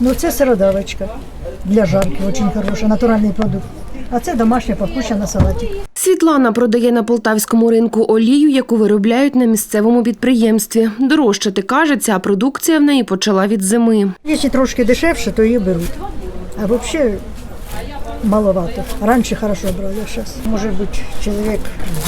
Ну це сиродавочка для жарки, дуже хороша, натуральний продукт. А це домашня пахуча на салаті. Світлана продає на полтавському ринку олію, яку виробляють на місцевому підприємстві. Дорожчати каже, ця продукція в неї почала від зими. Якщо трошки дешевше, то її беруть. А взагалі маловато. Раніше хорошо брали, а зараз може бути чоловік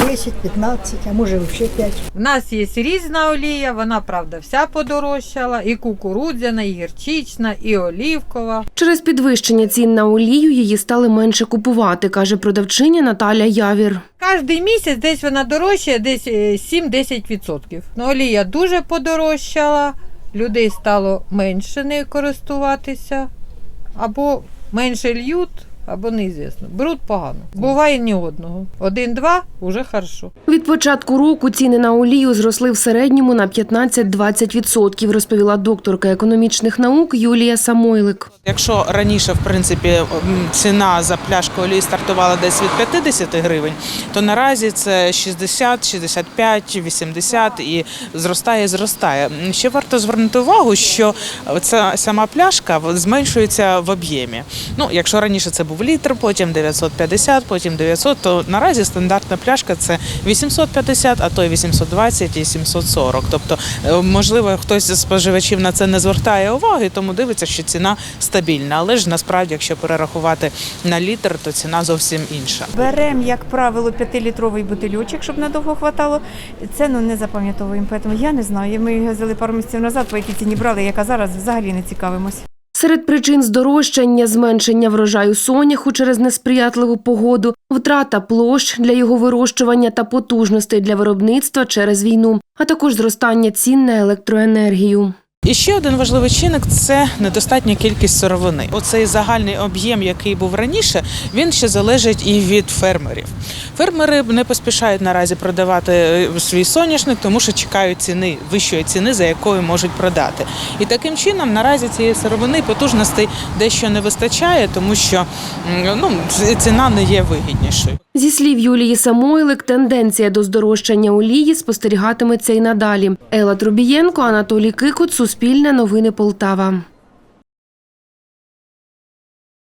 10, 15, а може взагалі 5. В нас є різна олія, вона правда вся подорожчала, і кукурудзяна, і гірчична, і олівкова. Через підвищення цін на олію її стали менше купувати, каже продавчиня Наталя Явір. Кожний місяць десь вона дорожчає, десь е, 7-10%. Ну, олія дуже подорожчала, людей стало менше нею користуватися, або менше льють, або неізвісно. Беруть погано. Буває ні одного. Один-два уже хорошо. Від початку року ціни на олію зросли в середньому на 15-20%, розповіла докторка економічних наук Юлія Самойлик. Якщо раніше, в принципі, ціна за пляшку олії стартувала десь від 50 гривень, то наразі це 60, 65, 80 і зростає, зростає. Ще варто звернути увагу, що ця сама пляшка зменшується в об'ємі. Ну, якщо раніше це був літр, потім 950, потім 900, то наразі стандартна пляшка це 850, а то й 820 і 740. Тобто, е, можливо, хтось з споживачів на це не звертає уваги, тому дивиться, що ціна стабільна. Але ж насправді, якщо перерахувати на літр, то ціна зовсім інша. Беремо, як правило, 5-літровий бутильочок, щоб надовго хватало. Ціну не запам'ятовуємо, тому я не знаю. Ми його взяли пару місяців назад, по якій ціні брали, яка зараз взагалі не цікавимось. Серед причин здорожчання, зменшення врожаю соняху через несприятливу погоду, втрата площ для його вирощування та потужностей для виробництва через війну, а також зростання цін на електроенергію. І ще один важливий чинник це недостатня кількість сировини. Оцей загальний об'єм, який був раніше, він ще залежить і від фермерів. Фермери не поспішають наразі продавати е, свій соняшник, тому що чекають ціни вищої ціни, за якою можуть продати. І таким чином наразі цієї сировини потужностей дещо не вистачає, тому що ну, ціна не є вигіднішою. Зі слів Юлії Самойлик, тенденція до здорожчання олії спостерігатиметься й надалі. Ела Трубієнко, Анатолій Кикут, Суспільне новини Полтава.